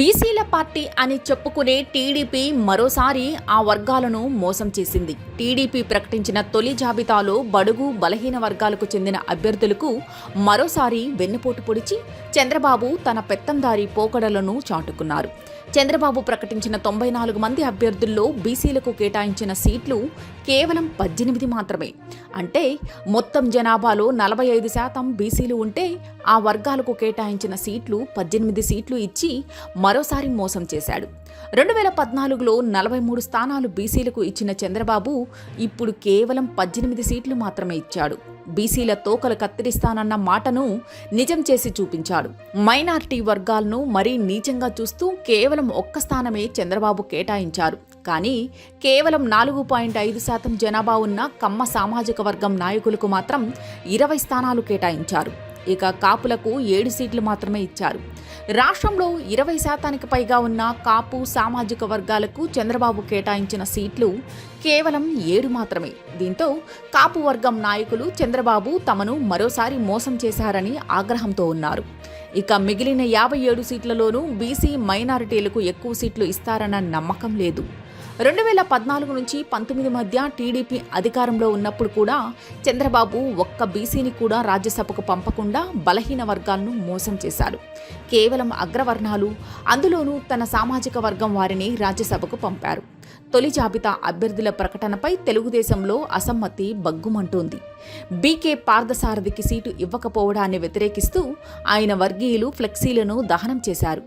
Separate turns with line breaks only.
బీసీల పార్టీ అని చెప్పుకునే టీడీపీ మరోసారి ఆ వర్గాలను మోసం చేసింది. టీడీపీ ప్రకటించిన తొలి జాబితాలో బడుగు బలహీన వర్గాలకు చెందిన అభ్యర్థులకు మరోసారి వెన్నుపోటు పొడిచి చంద్రబాబు తన పెత్తందారి పోకడలను చాటుకున్నారు. చంద్రబాబు ప్రకటించిన తొంభై నాలుగు మంది అభ్యర్థుల్లో బీసీలకు కేటాయించిన సీట్లు కేవలం పద్దెనిమిది మాత్రమే. అంటే మొత్తం జనాభాలో నలభై ఐదు శాతం బీసీలు ఉంటే ఆ వర్గాలకు కేటాయించిన సీట్లు పద్దెనిమిది సీట్లు ఇచ్చి మరోసారి మోసం చేశాడు. రెండు వేల పద్నాలుగులో నలభై మూడు స్థానాలు బీసీలకు ఇచ్చిన చంద్రబాబు ఇప్పుడు కేవలం పద్దెనిమిది సీట్లు మాత్రమే ఇచ్చాడు. బీసీల తోకలు కత్తిరిస్తానన్న మాటను నిజం చేసి చూపించాడు. మైనారిటీ వర్గాలను మరీ నీచంగా చూస్తూ కేవలం ఒక్క స్థానమే చంద్రబాబు కేటాయించారు. కానీ కేవలం నాలుగు పాయింట్ ఐదు శాతం జనాభా ఉన్న కమ్మ సామాజిక వర్గం నాయకులకు మాత్రం ఇరవై స్థానాలు కేటాయించారు. ఇక కాపులకు ఏడు సీట్లు మాత్రమే ఇచ్చారు. రాష్ట్రంలో ఇరవై శాతానికి పైగా ఉన్న కాపు సామాజిక వర్గాలకు చంద్రబాబు కేటాయించిన సీట్లు కేవలం ఏడు మాత్రమే. దీంతో కాపు వర్గం నాయకులు చంద్రబాబు తమను మరోసారి మోసం చేశారని ఆగ్రహంతో ఉన్నారు. ఇక మిగిలిన యాభై ఏడు సీట్లలోనూ బీసీ మైనారిటీలకు ఎక్కువ సీట్లు ఇస్తారన్న నమ్మకం లేదు. రెండు వేల పద్నాలుగు నుంచి పంతొమ్మిది మధ్య టీడీపీ అధికారంలో ఉన్నప్పుడు కూడా చంద్రబాబు ఒక్క బీసీని కూడా రాజ్యసభకు పంపకుండా బలహీన వర్గాలను మోసం చేశారు. కేవలం అగ్రవర్ణాలు అందులోనూ తన సామాజిక వర్గం వారిని రాజ్యసభకు పంపారు. తొలి జాబితా అభ్యర్థుల ప్రకటనపై తెలుగుదేశంలో అసమ్మతి బగ్గుమంటోంది బీకే పార్థసారథికి సీటు ఇవ్వకపోవడాన్ని వ్యతిరేకిస్తూ ఆయన వర్గీయులు ఫ్లెక్సీలను దహనం చేశారు.